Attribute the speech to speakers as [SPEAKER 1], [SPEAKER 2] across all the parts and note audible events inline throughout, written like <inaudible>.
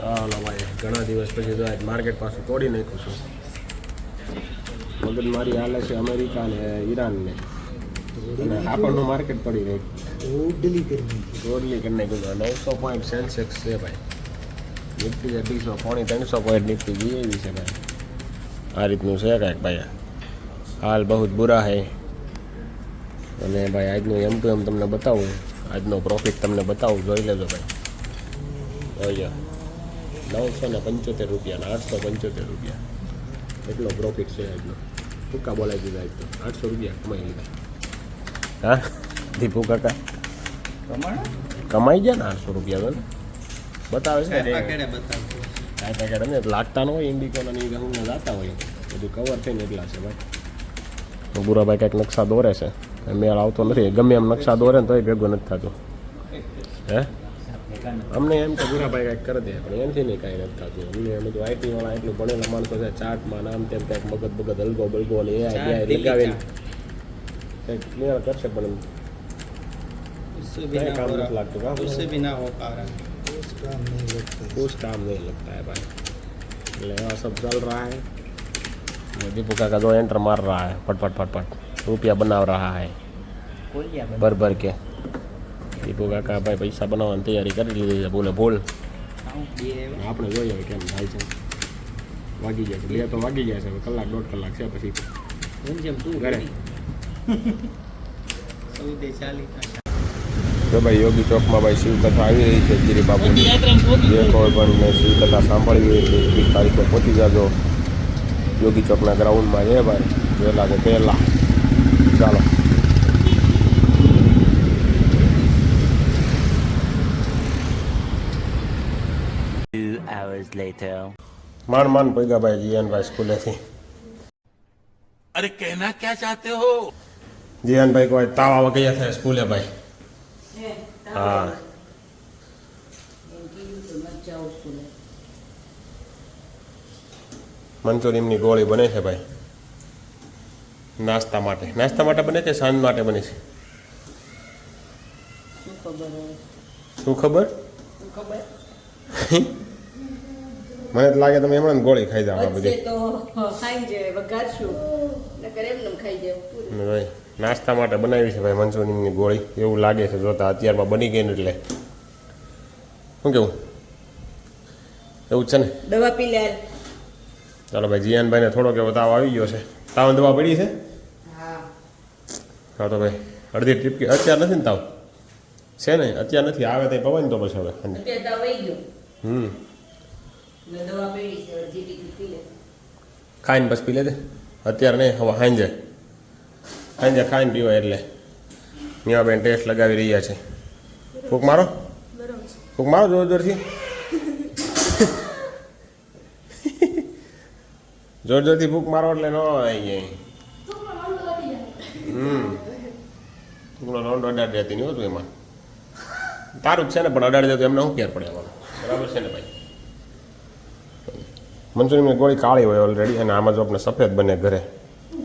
[SPEAKER 1] ચાલો ભાઈ ઘણા દિવસ પછી તો આજ માર્કેટ પાસે તોડી નાખું છું. મગજ મારી હાલે છે અમેરિકા ને ઈરાન ને. આપણનું માર્કેટ પડી રહ્યું.
[SPEAKER 2] રોડલી કરી
[SPEAKER 1] રોડલી કરી નાખ્યું નવસો પોઈન્ટ સેન્સેક્સ છે ભાઈ. નિફ્ટી છે અઢીસો પોણી ત્રણસો પોઈન્ટ નિફ્ટી જીએવી છે ભાઈ. આ રીતનું છે કાંઈક ભાઈ. હાલ બહુ બુરા હૈ અને ભાઈ આજનું એમ ટુ એમ તમને બતાવું. આજનો પ્રોફિટ તમને બતાવું જોઈ લેજો ભાઈ. જોઈ નવસો ને પંચોતેર રૂપિયા ને આઠસો પંચોતેર રૂપિયા. એટલો પ્રોફિટ છે આજનો? ટૂંકા બોલાવી દીધા આજ તો. આઠસો રૂપિયા કમાઈ લીધા. હા? દીપુ કાકા? કમાઈ ગયા ને આઠસો રૂપિયા તો? બતાવે છે. ને લાગતા ન હોય ઇન્ડિકોના ને ગંગને લાતા હોય. બધું કવર થઈને એટલા છે ભાઈ. તો બુરાભાઈ કંઈક નકશા દોરે છે. મેળ આવતો નથી ગમે એમ નકશા દોરે ને તોય ભેગું નથી થતું હે અમને એમ કે બુરાભાઈ કાંઈક કરી દે પણ એમથી નહીં કાંઈ નથી થતું અમને એમ બધું આઈટી વાળા એટલું ભણેલા માણસો છે ચાર્ટમાં નામ તેમ કંઈક મગજ બગદ હલગો બલગો અને એ આઈડિયા લગાવીને કંઈક મેળ કરશે પણ
[SPEAKER 3] उससे भी
[SPEAKER 1] કંઈ
[SPEAKER 3] ना
[SPEAKER 1] કામ
[SPEAKER 3] हो
[SPEAKER 1] નથી
[SPEAKER 3] रहा
[SPEAKER 1] લાગતું કામ
[SPEAKER 3] उससे भी ना हो पा रहा
[SPEAKER 2] कुछ काम नहीं लगता
[SPEAKER 1] कुछ काम नहीं लगता है भाई એટલે આ सब चल रहा है और दीपू काका जो एंटर मार रहा है फट फट રૂપિયા બનાવ રહ્યા હે. ભર ભર કે. દીપુ કાકા ભાઈ પૈસા બનાવવાની તૈયારી કરી લીધી છે. બોલે બોલ. આપણે જોઈએ હવે કેમ થાય છે. વાગી જાય છે. બે તો વાગી જાય છે. કલાક દોઢ કલાક છે પછી.
[SPEAKER 3] જેમ તો <laughs>
[SPEAKER 1] ભાઈ યોગી ચોકમાં ભાઈ શિવકથા આવી રહી છે. ગીરી બાપુની. જે કોઈ પણ શિવકથા સાંભળવી હોય તો એકવીસ તારીખે પહોંચી જાજો. યોગી ચોકના ગ્રાઉન્ડમાં છે ભાઈ. વહેલા કે પહેલાં. ચાલો માંડ માંડ પૈગા ભાઈ જીયાનભાઈ સ્કૂલેથી.
[SPEAKER 4] અરે કહેના ક્યાં ચાહતે હો?
[SPEAKER 1] જીયાનભાઈ કોઈ તાવા વગૈયા થાય સ્કૂલે ભાઈ. હા મંચુરિયમની ગોળી બને છે ભાઈ. નાસ્તા માટે. નાસ્તા માટે બને કે સાંજ માટે બને છે? શું ખબર મને તો લાગે તમે એમણે ગોળી ખાઈ જાવ બધી. નાસ્તા માટે બનાવી છે ભાઈ મંચુરિયનની ગોળી. એવું લાગે છે જોતા અત્યારમાં બની ગઈ ને એટલે. શું કેવું? એવું છે ને?
[SPEAKER 5] દવા પી લે.
[SPEAKER 1] ચાલો ભાઈ જીયાનભાઈને થોડોક એવો તાવ આવી ગયો છે. તાવ દવા પડી છે?
[SPEAKER 5] હા.
[SPEAKER 1] તો ભાઈ અડધી ટીપકી અત્યારે નથી ને તાવ? છે ને અત્યારે નથી આવે તો પવાય ને તો પછી હવે હમ. ખાઈને બસ પી લેજે અત્યારે નહીં હવે સાંજે. સાંજે ખાઈને પીવાય એટલે. મીવાબેન ટેસ્ટ લગાવી રહ્યા છે. ફૂક મારો? ફૂક મારો જોર જોરથી જોર જોરથી ફૂક મારો એટલે ન આવી જાય. હમ. ટુકડો રાઉન્ડ અડાડી હતી નહીં હોતું એમાં. તારું જ છે ને પણ અડાડી જતું એમને શું કેર પડે એમાં? બરાબર છે ને ભાઈ? મંચુરિયનની ગોળી કાળી હોય ઓલરેડી અને આમાં જો આપણે સફેદ બને ઘરે.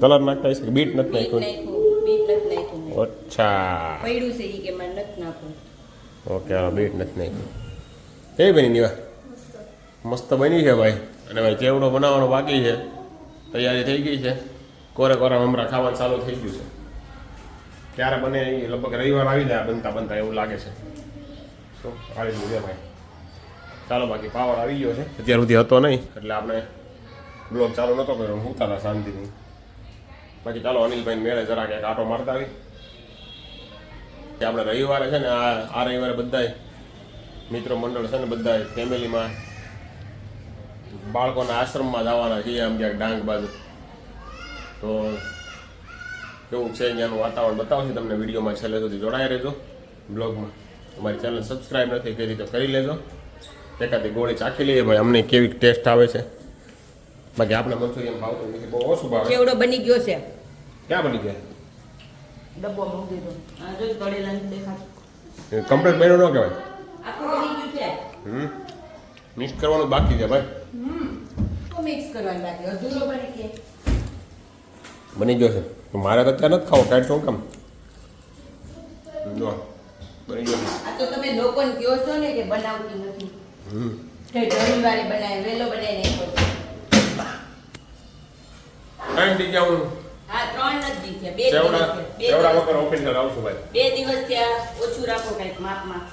[SPEAKER 1] કલર નાખતા હશે કે બીટ નથી નાખ્યું?
[SPEAKER 5] નાખ્યું બીટ નથી નાખ્યું
[SPEAKER 1] અચ્છા.
[SPEAKER 5] પડ્યું છે ઈ કે મારે નથી નાખવું.
[SPEAKER 1] ઓકે હાલો બીટ નથી નાખ્યું. કેવી બની નિવા? મસ્ત બની છે ભાઈ. અને ભાઈ ચેવડો બનાવવાનો બાકી છે, તૈયારી થઈ ગઈ છે. કોરે કોરે હમણાં ખાવાનું ચાલુ થઈ ગયું છે. ક્યારે બને એ લગભગ રવિવાર આવી જાય, બનતા બનતા એવું લાગે છે. શું આવી ગયું ભાઈ. ચાલો બાકી પાવર આવી ગયો છે. અત્યાર સુધી હતો નહીં, એટલે આપણે બ્લોગ ચાલુ નહોતો કર્યો, હું હતા શાંતિથી. બાકી ચાલો અનિલભાઈ મેળે જરા ક્યાંક આટો મારતા આવી. આપણે રવિવારે છે ને, આ આ રવિવારે બધાય મિત્રો મંડળ છે ને, બધાય ફેમિલીમાં બાળકોના આશ્રમમાં જવાના છીએ આમ ક્યાંક ડાંગ બાજુ. તો કેવું છે અહીંયાનું વાતાવરણ બતાવશે તમને વિડીયોમાં છેલ્લે સુધી જોડાઈ રહેજો બ્લોગમાં. અમારી ચેનલ સબસ્ક્રાઈબ નથી કરી તો કરી લેજો. એકાદી ગોળી ચાખી લઈએ ભાઈ અમને કેવી ટેસ્ટ આવે છે. બાકી આપણે મંચુરિયન ભાવતું નથી બહુ ઓછું ભાવે.
[SPEAKER 5] કેવડો બની ગયો છે?
[SPEAKER 1] ક્યાં બની ગયા?
[SPEAKER 5] ડબ્બો મૂકી દીધો. આ જો તળેલા નથી
[SPEAKER 1] કમ્પ્લીટ બન્યો ન કહેવાય.
[SPEAKER 5] આખું બની ગયું છે.
[SPEAKER 1] હમ મિક્સ કરવાનું બાકી છે ભાઈ.
[SPEAKER 5] તો મિક્સ કરવાનું બાકી અધૂરો બની કે
[SPEAKER 1] બની ગયો છે. મારે તો અત્યારે નથી ખાવો કાઢ શું કામ? જો બની ગયો
[SPEAKER 5] આ તો તમે લોકોને કહો છો ને કે બનાવતી નથી.
[SPEAKER 1] હમ.
[SPEAKER 5] રવિવારે બનાવી વહેલો બનાવી નાખ્યો
[SPEAKER 1] ટાઈમ થઈ ગયા હું
[SPEAKER 5] હા ત્રણ નથી થયા. બે દિવસ દિવસ
[SPEAKER 1] વગર ઓફિસર આવશું ભાઈ.
[SPEAKER 5] બે દિવસ થયા. ઓછું રાખો કંઈક માપમાં.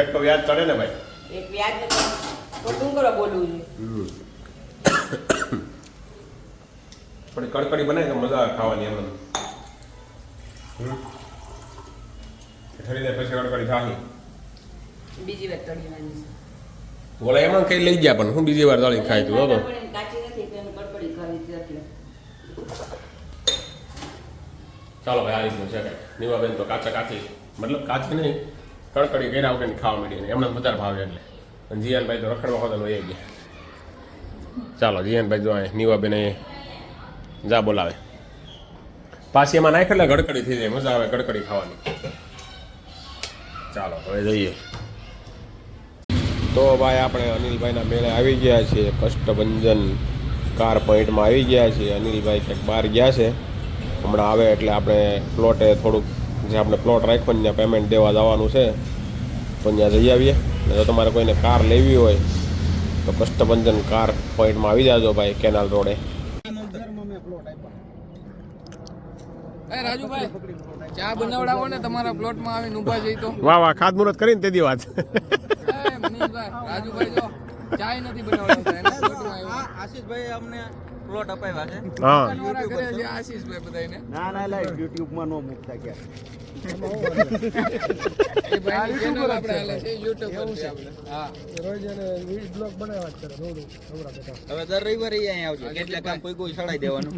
[SPEAKER 1] એક તો વ્યાજ ચડે ને ભાઈ.
[SPEAKER 5] એક વ્યાજ નથી શું કરો બોલવું જોઈએ.
[SPEAKER 1] થોડી કડકડી બનાવી તો મજા આવે ખાવાની એમ. ઠરી જાય પછી કડકડી થાકી
[SPEAKER 5] બીજી વાર તળીવાની છે.
[SPEAKER 1] એમાં કઈ લઈ ગયા પણ હું બીજી વાર તળી ખાઈ તું
[SPEAKER 5] પણ એટલે.
[SPEAKER 1] ચાલો ભાઈ આ રીતનું છે કાંઈ નીવાબેન તો કાચા કાચી. મતલબ કાચી નહીં કડકડી કર્યા વગરની ખાવા મળી ને એમને વધારે ભાવે એટલે. અને જીયાનભાઈ તો રખડવા હોતા એ ગયા. ચાલો જીયાનભાઈ જો અહીં નીવાબેન એ જા બોલાવે. પાછી એમાં નાખે એટલે ગડકડી થઈ જાય, મજા આવે ગડકડી ખાવાની. ચાલો, હવે જઈએ. તો ભાઈ આપણે અનિલભાઈના મેળે આવી ગયા છીએ, કષ્ટભંજન કાર પોઈન્ટમાં આવી ગયા છીએ. અનિલભાઈ ક્યાંક બહાર ગયા છે. હમણાં આવે એટલે આપણે પ્લોટે થોડુંક, જે આપણે પ્લોટ રાખ્યો ને ત્યાં પેમેન્ટ દેવા જવાનું છે. તો ત્યાં જઈ આવીએ. જો તમારે કોઈને કાર લેવી હોય, તો કષ્ટભંજન કાર પોઈન્ટમાં આવી જાજો ભાઈ, કેનાલ રોડે.
[SPEAKER 6] રાજુભાઈ ચા બનાવડાવો ને તમારા પ્લોટમાં આવીને ઊભા જઈ તો.
[SPEAKER 1] વાહ વાહ મુહૂર્ત કરીને તે દી વાત.
[SPEAKER 6] એ રાજુભાઈ જો. ચાય નથી આવ્યા.
[SPEAKER 3] આશીષભાઈ અમને પ્લોટ અપાવ્યા છે.
[SPEAKER 1] હા.
[SPEAKER 6] છે આશીષભાઈ બધાને
[SPEAKER 2] ના ના લાઈવ યુટ્યુબમાં નો મુકતા કે
[SPEAKER 6] એ ભાઈની channel આપણે હાલે છે YouTube પર છે આપણે. હા.
[SPEAKER 3] હવે દર રવિવારે અહીંયા આવજો. કેટલા કામ કોઈ કોઈ ચડાઈ દેવાનું.